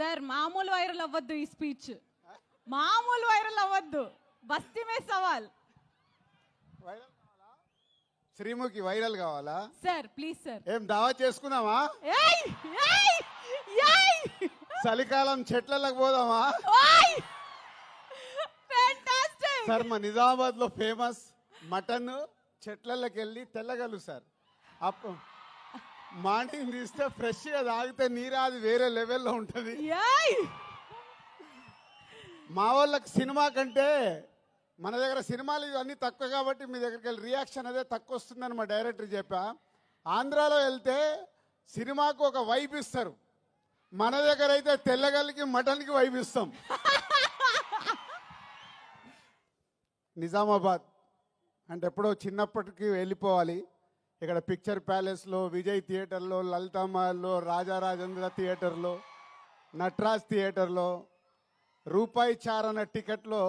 Sir మామూలు viral అవ్వద్దు ఈ స్పీచ్. మామూలు వైరల్ అవ్వద్దు. బస్తీ మే సవాల్. వైరల్ కావాలా? శ్రీముఖి వైరల్ కావాలా? Sir please sir. ఏం దావా ఏయ్ చలికాలం చెట్లకు పోదామా? సార్ మా నిజామాబాద్లో ఫేమస్ మటన్ చెట్లకి వెళ్ళి తెల్లగలు సార్. అప్పు మార్నింగ్ తీస్తే ఫ్రెష్గా తాగితే నీరు అది వేరే లెవెల్లో ఉంటది. మా వాళ్ళకి సినిమా కంటే మన దగ్గర సినిమాలు ఇవన్నీ తక్కువ కాబట్టి మీ దగ్గరికి వెళ్ళి రియాక్షన్ అదే తక్కువ వస్తుందని మా డైరెక్టర్ చెప్పా. ఆంధ్రాలో వెళ్తే సినిమాకు ఒక వైబ్ ఇస్తారు. మన దగ్గర అయితే తెల్లగల్లికి మటన్కి వైబ్ ఇస్తాం. నిజామాబాద్. అంటే ఎప్పుడో చిన్నప్పటికి వెళ్ళిపోవాలి. ఇక్కడ పిక్చర్ ప్యాలెస్లో విజయ్ థియేటర్లో లలితామాల్లో రాజారాజేంద్ర థియేటర్లో నట్రాజ్ థియేటర్లో రూపాయి చారన టికెట్లో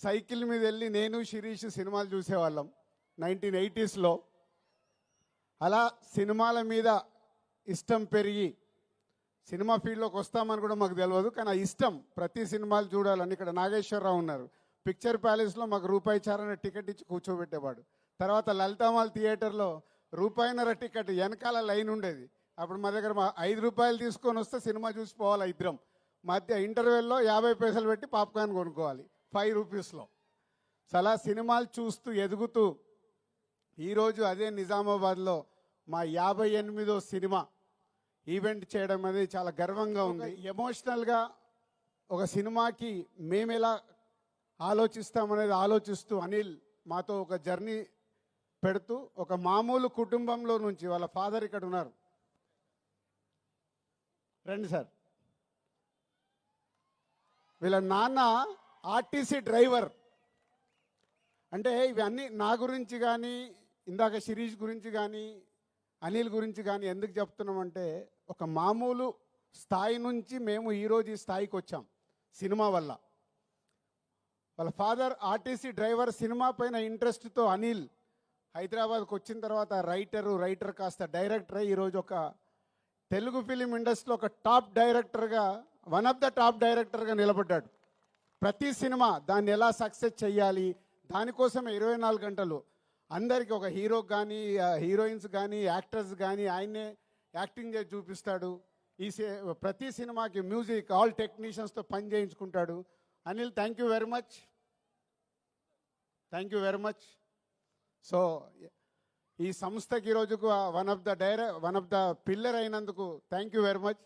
సైకిల్ మీద వెళ్ళి నేను శిరీష్ సినిమాలు చూసేవాళ్ళం నైన్టీన్ ఎయిటీస్లో. అలా సినిమాల మీద ఇష్టం పెరిగి సినిమా ఫీల్డ్లోకి వస్తామని కూడా మాకు తెలియదు కానీ ఆ ఇష్టం ప్రతి సినిమాలు చూడాలని ఇక్కడ నాగేశ్వరరావు ఉన్నారు. పిక్చర్ ప్యాలెస్లో మాకు రూపాయి చారన టికెట్ ఇచ్చి కూర్చోబెట్టేవాడు. తర్వాత లలితామాల్ థియేటర్లో రూపాయిన్నర టికెట్ వెనకాల లైన్ ఉండేది. అప్పుడు మా దగ్గర మా ఐదు రూపాయలు తీసుకొని వస్తే సినిమా చూసి పోవాలి ఇద్దరం. మధ్య ఇంటర్వెల్లో యాభై పైసలు పెట్టి పాప్కార్న్ కొనుక్కోవాలి ఫైవ్ రూపీస్లో. అలా సినిమాలు చూస్తూ ఎదుగుతూ ఈరోజు అదే నిజామాబాద్లో మా యాభై ఎనిమిదో సినిమా ఈవెంట్ చేయడం అనేది చాలా గర్వంగా ఉంది. ఎమోషనల్గా ఒక సినిమాకి మేము ఎలా ఆలోచిస్తామనేది ఆలోచిస్తూ అనిల్ మాతో ఒక జర్నీ పెడుతూ ఒక మామూలు కుటుంబంలో నుంచి వాళ్ళ ఫాదర్ ఇక్కడ ఉన్నారు. రండి సార్. వీళ్ళ నాన్న ఆర్టీసీ డ్రైవర్. అంటే ఇవన్నీ నా గురించి కానీ ఇందాక శిరీష్ గురించి కానీ అనిల్ గురించి కానీ ఎందుకు చెప్తున్నామంటే ఒక మామూలు స్థాయి నుంచి మేము ఈరోజు ఈ స్థాయికి వచ్చాం సినిమా వల్ల. వాళ్ళ ఫాదర్ ఆర్టీసీ డ్రైవర్ సినిమా పైన ఇంట్రెస్ట్తో అనిల్ హైదరాబాద్కి వచ్చిన తర్వాత రైటరు రైటర్ కాస్త డైరెక్టర్ ఈరోజు ఒక తెలుగు ఫిలిం ఇండస్ట్రీలో ఒక టాప్ డైరెక్టర్గా వన్ ఆఫ్ ద టాప్ డైరెక్టర్గా నిలబడ్డాడు. ప్రతి సినిమా దాన్ని ఎలా సక్సెస్ చేయాలి దానికోసమే ఇరవై నాలుగు గంటలు. అందరికీ ఒక హీరో కానీ హీరోయిన్స్ కానీ యాక్టర్స్ కానీ ఆయన్నే యాక్టింగ్ చేసి చూపిస్తాడు. ఈ ప్రతి సినిమాకి మ్యూజిక్ ఆల్ టెక్నీషియన్స్తో పని చేయించుకుంటాడు. Anil thank you very much. Thank you very much. So ఈ సంస్థకి ఈరోజుకు వన్ ఆఫ్ ద డైర వన్ ఆఫ్ ద పిల్లర్ అయినందుకు థ్యాంక్ యూ వెరీ మచ్